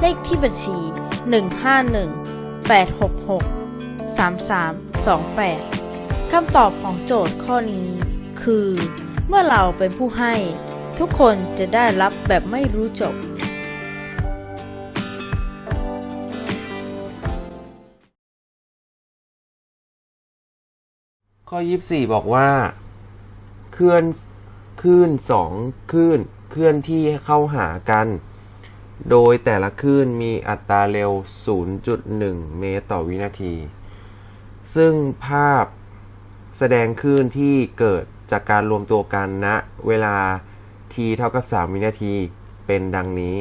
เลขที่บัญชี 151 866 3328 คำตอบของโจทย์ข้อนี้ คือ เมื่อเราเป็นผู้ให้ ทุกคนจะได้รับแบบไม่รู้จบข้อ 24 บอกว่าเคลื่อนคลื่นสองคลื่นเคลื่อนที่เข้าหากัน โดยแต่ละคลื่นมีอัตราเร็ว 0.1 เมตรต่อวินาที ซึ่งภาพแสดงคลื่นที่เกิดจากการรวมตัวกันณเวลา t เท่ากับ 3 วินาทีเป็นดังนี้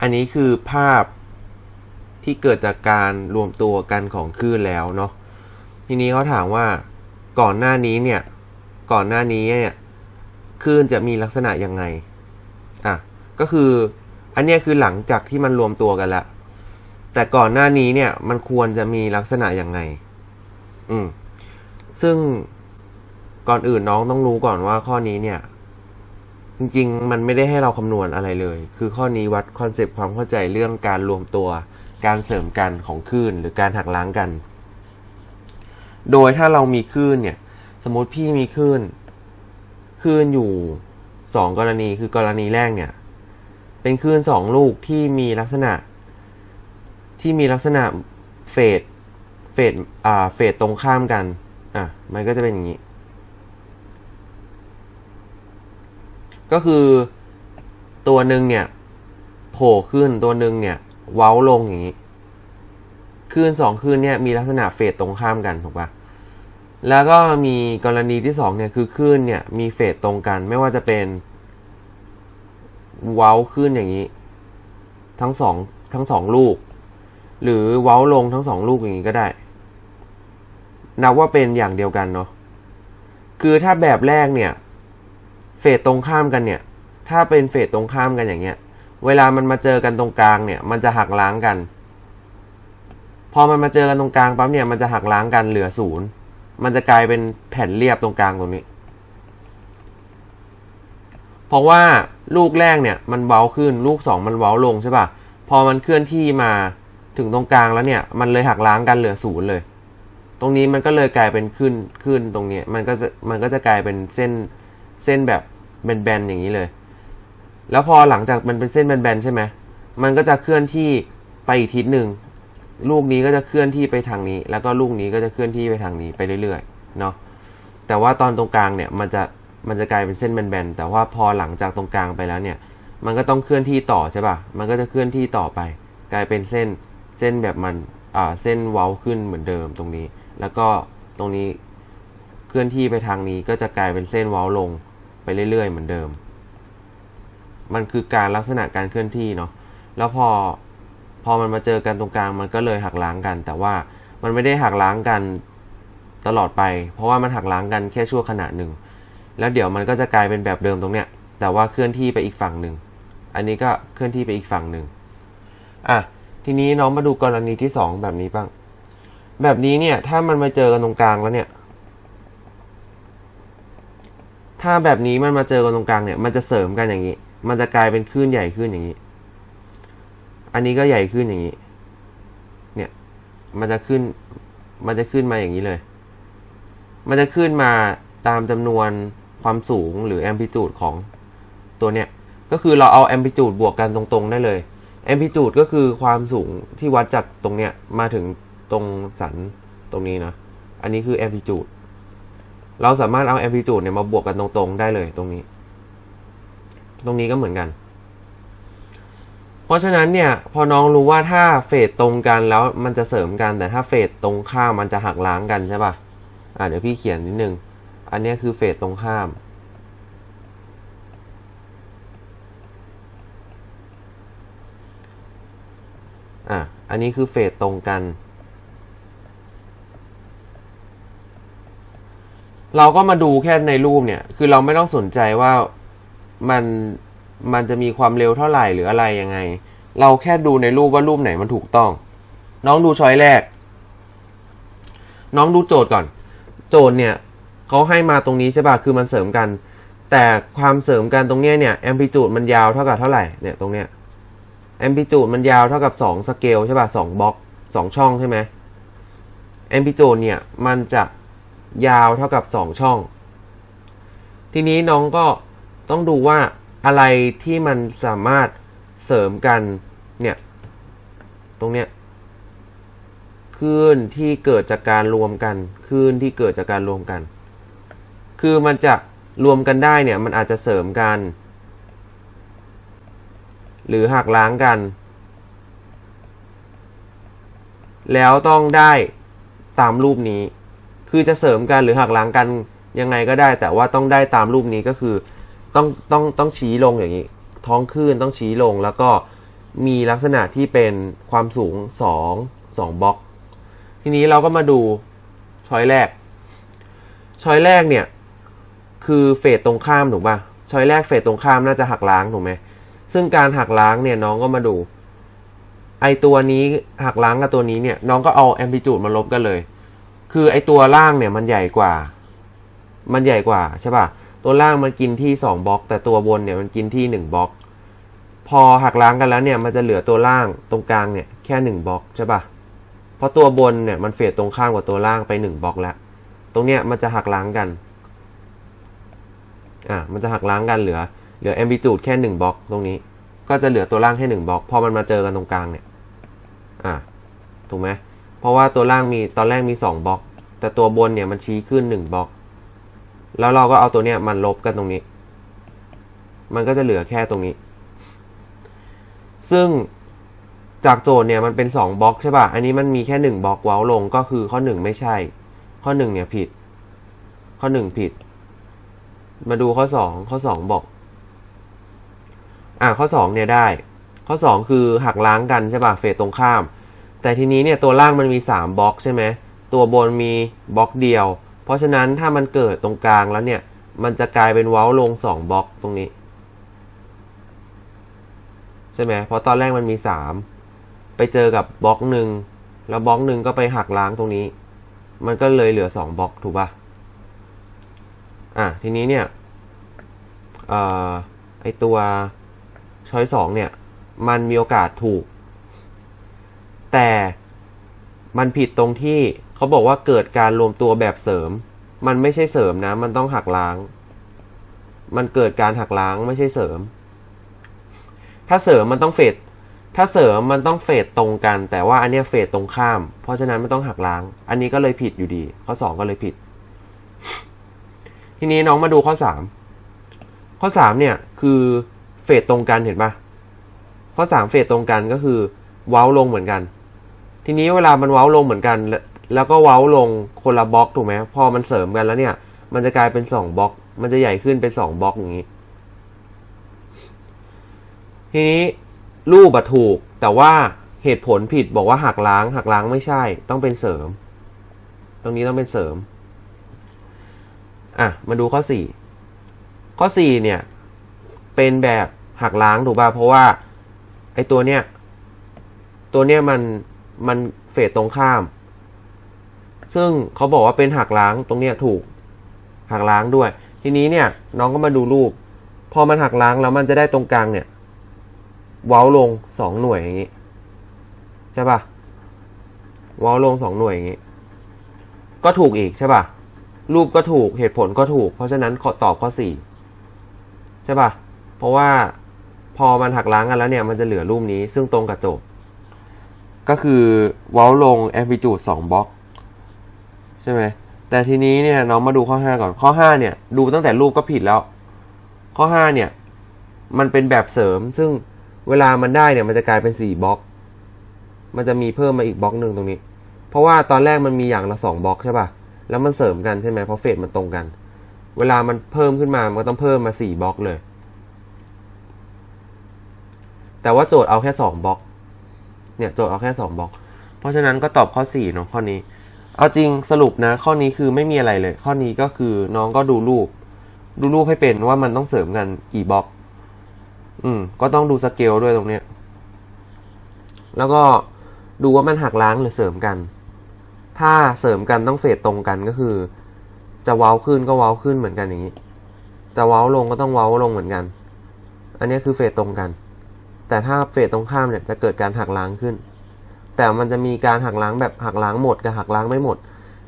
อันนี้คือภาพที่เกิดจากการรวมตัวกันของคลื่นแล้วเนาะ ทีนี้เขาถามว่าก่อนหน้านี้เนี่ย ก่อนหน้านี้เนี่ยคลื่นจะมีลักษณะยังไง ก็คือ อันนี้คือหลังจากที่มันรวมตัวกันแล้ว แต่ก่อนหน้านี้เนี่ย มันควรจะมีลักษณะอยังไง อืม ซึ่งก่อนอื่นน้องต้องรู้ก่อนว่าข้อนี้เนี่ย จริง ๆ มันไม่ได้ให้เราคำนวณอะไรเลย คือข้อนี้วัดคอนเซปต์ความเข้าใจเรื่องการรวมตัว การเสริมกันของคลื่นหรือการหักล้างกัน โดยถ้าเรามีคลื่นเนี่ย สมมติพี่มีคลื่นคลื่นอยู่สองกรณีคือกรณีแรกเนี่ย เป็นคลื่นสองลูกที่มีลักษณะ ที่มีลักษณะเฟสเฟสอ่าเฟสตรงข้ามกัน อะ มันก็จะเป็นอย่างนี้ ก็คือตัวหนึ่งเนี่ย โผล่ขึ้นตัวหนึ่งเนี่ย เว้าลงอย่างนี้คลื่นสองคลื่นเนี่ยมีลักษณะเฟสตรงข้ามกันถูกปะแล้วก็มีกรณีที่สองเนี่ยคือคลื่นเนี่ยมีเฟสตรงกัน ไม่ว่าจะเป็น เว้าขึ้นอย่างนี้ ทั้งสองทั้งสองลูก หรือเว้าลงทั้งสองลูกอย่างนี้ก็ได้ นับว่าเป็นอย่างเดียวกันเนาะคือถ้าแบบแรกเนี่ย เฟสตรงข้ามกันเนี่ย ถ้าเป็นเฟสตรงข้ามกันอย่างเงี้ย เวลามันมาเจอกันตรงกลางเนี่ย มันจะหักล้างกัน พอมันมาเจอกันตรงกลางปั๊บเนี่ยมันจะหักล้างกันเหลือศูนย์มันจะกลายเป็นแผ่นเรียบตรงกลางตรงนี้ เพราะว่า ลูกแรกเนี่ยมันเว้าขึ้นลูกสองมันเว้าลงใช่ป่ะ พอมันเคลื่อนที่มาถึงตรงกลางแล้วเนี่ย มันเลยหักล้างกันเหลือศูนย์เลย ตรงนี้มันก็เลยกลายเป็นขึ้นขึ้นตรงนี้มันก็จะมันก็จะกลายเป็นเส้นเส้นแบบแบนๆอย่างนี้เลย แล้วพอหลังจากมันเป็นเส้นแบนๆใช่ไหมมันก็จะเคลื่อนที่ไปอีกทิศหนึ่งลูกนี้ก็จะเคลื่อนที่ไปทางนี้ แล้วก็ลูกนี้ก็จะเคลื่อนที่ไปทางนี้ไปเรื่อยๆเนาะแต่ว่าตอนตรงกลางเนี่ยมันจะ มันจะกลายเป็นเส้นแบนๆ แต่ว่าพอหลังจากตรงกลางไปแล้วเนี่ย มันก็ต้องเคลื่อนที่ต่อใช่ป่ะ มันก็จะเคลื่อนที่ต่อไป กลายเป็นเส้น เส้นแบบมัน อ่า เส้นเว้าขึ้นเหมือนเดิมตรงนี้ แล้วก็ตรงนี้เคลื่อนที่ไปทางนี้ก็จะกลายเป็นเส้นเว้าลงไปเรื่อยๆ เหมือนเดิม มันคือการลักษณะการเคลื่อนที่เนาะ แล้วพอ พอมันมาเจอกันตรงกลาง มันก็เลยหักล้างกัน แต่ว่ามันไม่ได้หักล้างกันตลอดไป เพราะว่ามันหักล้างกันแค่ชั่วขณะหนึ่ง แล้วเดี๋ยวมันก็จะกลายเป็นแบบเดิมตรงเนี้ย แต่ว่าเคลื่อนที่ไปอีกฝั่งหนึ่ง อันนี้ก็เคลื่อนที่ไปอีกฝั่งหนึ่งอะ ทีนี้น้องมาดูกรณีที่สองแบบนี้บ้าง แบบนี้เนี่ย ถ้ามันมาเจอกันตรงกลางแล้วเนี่ย ถ้าแบบนี้มันมาเจอกันตรงกลางเนี่ย มันจะเสริมกันอย่างนี้ มันจะกลายเป็นคลื่นใหญ่ขึ้นอย่างนี้ อันนี้ก็ใหญ่ขึ้นอย่างนี้ เนี่ย มันจะขึ้น มันจะขึ้นมาอย่างนี้เลย มันจะขึ้นมาตามจำนวน ความสูงหรือแอมพลิจูดของตัวเนี้ยก็คือเราเอาแอมพลิจูดบวกกันตรงๆได้เลยแอมพลิจูดก็คือความสูงที่วัดจากตรงเนี้ยมาถึงตรงสันตรงนี้นะ อันนี้คือแอมพลิจูดเราสามารถเอาแอมพลิจูดเนี่ยมาบวกกันตรงๆได้เลยตรงนี้ ตรงนี้ก็เหมือนกัน เพราะฉะนั้นเนี่ยพอน้องรู้ว่าถ้าเฟสตรงกันแล้วมันจะเสริมกันแต่ถ้าเฟสตรงข้ามมันจะหักล้างกันใช่ปะ่ะอ่าเดี๋ยวพี่เขียนนิดนึง อันนี้คือเฟสตรงข้าม อะ อันนี้คือเฟสตรงกัน เราก็มาดูแค่ในรูปเนี่ย คือเราไม่ต้องสนใจว่ามันมันจะมีความเร็วเท่าไหร่หรืออะไรยังไง เราแค่ดูในรูปว่ารูปไหนมันถูกต้อง น้องดูช้อยแรก น้องดูโจทย์ก่อน โจทย์เนี่ย เขาให้มาตรงนี้ใช่ป่ะคือมันเสริมกัน แต่ความเสริมกันตรงเนี้ยเนี่ยแอมพลิจูดมันยาวเท่ากับเท่าไหร่เนี่ยตรงเนี้ยแอมพลิจูดมันยาวเท่ากับ2สเกลใช่ป่ะสองบล็อกสองช่องใช่ไหมแอมพลิจูดเนี่ยมันจะยาวเท่ากับ 2 ช่อง ทีนี้น้องก็ต้องดูว่าอะไรที่มันสามารถเสริมกันเนี่ยตรงเนี้ยคลื่นที่เกิดจากการรวมกันคลื่นที่เกิดจากการรวมกัน คือมันจะรวมกันได้เนี่ยมันอาจจะเสริมกัน หรือหักล้างกัน แล้วต้องได้ตามรูปนี้ คือจะเสริมกันหรือหักล้างกันยังไงก็ได้ แต่ว่าต้องได้ตามรูปนี้ก็คือต้องต้องต้องชี้ลงอย่างนี้ ท้องคลื่นต้องชี้ลงแล้วก็มีลักษณะที่เป็นความสูง 2 2บล็อก ทีนี้เราก็มาดูช้อยแรกช้อยแรกเนี่ย คือเฟสตรงข้ามถูกป่ะช้อยแรกเฟสตรงข้ามน่าจะหักล้างถูกไหมซึ่งการหักล้างเนี่ยน้องก็มาดู ไอตัวนี้หักล้างกับตัวนี้เนี่ยน้องก็เอาแอมพลิจูดมาลบกันเลย คือไอตัวล่างเนี่ยมันใหญ่กว่า มันใหญ่กว่าใช่ป่ะตัวล่างมันกินที่2บล็อก แต่ตัวบนเนี่ยมันกินที่1บล็อก พอหักล้างกันแล้วเนี่ยมันจะเหลือตัวล่างตรงกลางเนี่ยแค่1บล็อกใช่ป่ะเพราะตัวบนเนี่ยมันเฟดตรงข้ามกับตัวล่างไป1บล็อกแล้ว ตรงเนี้ยมันจะหักล้างกัน อะมันจะหักล้างกันเหลือเหลือแอมพลิจูดแค่1บล็อกตรงนี้ ก็จะเหลือตัวล่างแค่1บล็อกพอมันมาเจอกันตรงกลางเนี่ยอะถูกไหมเพราะว่าตัวล่างมีตอนแรกมี2บล็อก แต่ตัวบนเนี่ยมันชี้ขึ้น1บล็อก แล้วเราก็เอาตัวเนี้ยมันลบกันตรงนี้ มันก็จะเหลือแค่ตรงนี้ ซึ่งจากโจทย์เนี่ยมันเป็น2บล็อกใช่ป่ะ อันนี้มันมีแค่1บล็อกเว้าลงก็คือข้อ 1 ไม่ใช่ ข้อ1เนี่ยผิด ข้อ 1 ผิด มาดูข้อ2ข้อ2บอก อ่าข้อ2เนี่ยได้ ข้อ2คือหักล้างกันใช่ป่ะเฟสตรงข้าม แต่ทีนี้เนี่ยตัวล่างมันมี3บล็อกใช่ไหมตัวบนมีบล็อกเดียว เพราะฉะนั้นถ้ามันเกิดตรงกลางแล้วเนี่ย มันจะกลายเป็นเว้าลง2บล็อกตรงนี้ ใช่ไหมเพราะตอนแรกมันมี3ไปเจอกับบล็อกหนึ่งแล้วบล็อกหนึ่งก็ไปหักล้างตรงนี้ มันก็เลยเหลือ2บล็อกถูกป่ะ อะทีนี้เนี่ยอไอตัวช้อยสองเนี่ย มันมีโอกาสถูก แต่มันผิดตรงที่เขาบอกว่าเกิดการรวมตัวแบบเสริม มันไม่ใช่เสริมนะ มันต้องหักล้าง มันเกิดการหักล้างไม่ใช่เสริม ถ้าเสริมมันต้องเฟดถ้าเสริมมันต้องเฟดตรงกัน แต่ว่าอันเนี้ยเฟดตรงข้าม เพราะฉะนั้นไม่ต้องหักล้าง อันนี้ก็เลยผิดอยู่ดี ข้อสองก็เลยผิด ทีนี้น้องมาดูข้อสามข้อสามเนี่ยคือเฟดตรงกันเห็นปะข้อสามเฟดตรงกันก็คือ เว้าลงเหมือนกัน ทีนี้เวลามันเว้าลงเหมือนกันแล้วแล้วก็เว้าลงคนละบล็อกถูกไหมพอมันเสริมกันแล้วเนี่ย มันจะกลายเป็นสองบล็อก มันจะใหญ่ขึ้นเป็นสองบล็อกอย่างนี้ ทีนี้รูปะถูกแต่ว่าเหตุผลผิดบอกว่าหักล้างหักล้างไม่ใช่ ต้องเป็นเสริม ตรงนี้ต้องเป็นเสริม อะมาดูข้อสี่ข้อสี่เนี่ย เป็นแบบหักล้างถูกป่ะเพราะว่าไอตัวเนี้ยตัวเนี้ยมันมันเฟดตรงข้าม ซึ่งเขาบอกว่าเป็นหักล้างตรงเนี้ยถูกหักล้างด้วย ทีนี้เนี่ยน้องก็มาดูรูป พอมันหักล้างแล้วมันจะได้ตรงกลางเนี่ย เว้าลงสองหน่วยอย่างนี้ใช่ป่ะเว้าลงสองหน่วยอย่างนี้ ก็ถูกอีกใช่ป่ะ รูปก็ถูกเหตุผลก็ถูก เพราะฉะนั้นขอตอบข้อสี่ใช่ป่ะ เพราะว่าพอมันหักล้างกันแล้วเนี่ย มันจะเหลือรูปนี้ซึ่งตรงกับโจทย์ ก็คือเว้าลงแอมพลิจูดสองบล็อกใช่ไหมแต่ทีนี้เนี่ยน้องมาดูข้อห้าก่อนข้อห้าเนี่ย ดูตั้งแต่รูปก็ผิดแล้ว ข้อห้าเนี่ย มันเป็นแบบเสริม ซึ่งเวลามันได้เนี่ยมันจะกลายเป็นสี่บล็อก มันจะมีเพิ่มมาอีกบล็อกหนึ่งตรงนี้ เพราะว่าตอนแรกมันมีอย่างละสองบล็อกใช่ป่ะ แล้วมันเสริมกันใช่ไหมเพราะเฟสมันตรงกัน เวลามันเพิ่มขึ้นมา มันก็ต้องเพิ่มมาสี่บล็อกเลย แต่ว่าโจทย์เอาแค่สองบล็อก เนี่ยโจทย์เอาแค่สองบล็อก เพราะฉะนั้นก็ตอบข้อสี่เนาะข้อนี้ เอาจริงสรุปนะ ข้อนี้คือไม่มีอะไรเลย ข้อนี้ก็คือน้องก็ดูรูป ดูรูปให้เป็นว่ามันต้องเสริมกันกี่บล็อก อืม ก็ต้องดูสเกลด้วยตรงเนี้ย แล้วก็ดูว่ามันหักล้างหรือเสริมกัน ถ้าเสริมกันต้องเฟสตรงกันก็คือ จะเว้าขึ้นก็เว้าขึ้นเหมือนกันอย่างนี้ จะเว้าลงก็ต้องเว้าลงเหมือนกัน อันนี้คือเฟสตรงกัน แต่ถ้าเฟสตรงข้ามเนี่ยจะเกิดการหักล้างขึ้น แต่มันจะมีการหักล้างแบบหักล้างหมดกับหักล้างไม่หมด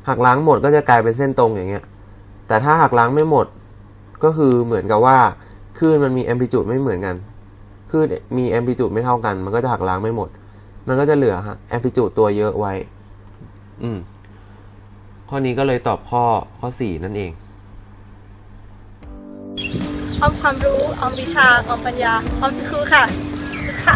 หักล้างหมดก็จะกลายเป็นเส้นตรงอย่างเงี้ย แต่ถ้าหักล้างไม่หมด ก็คือเหมือนกับว่าคลื่นมันมีแอมพลิจูดไม่เหมือนกันคลื่นมีแอมพลิจูดไม่เท่ากัน มันก็จะหักล้างไม่หมด มันก็จะเหลือแอมพลิจูดตัวเยอะไว้ อืม ข้อนี้ก็เลยตอบข้อข้อสี่นั่นเองออมความรู้ออมวิชาออมปัญญาออมสครูค่ะค่ะ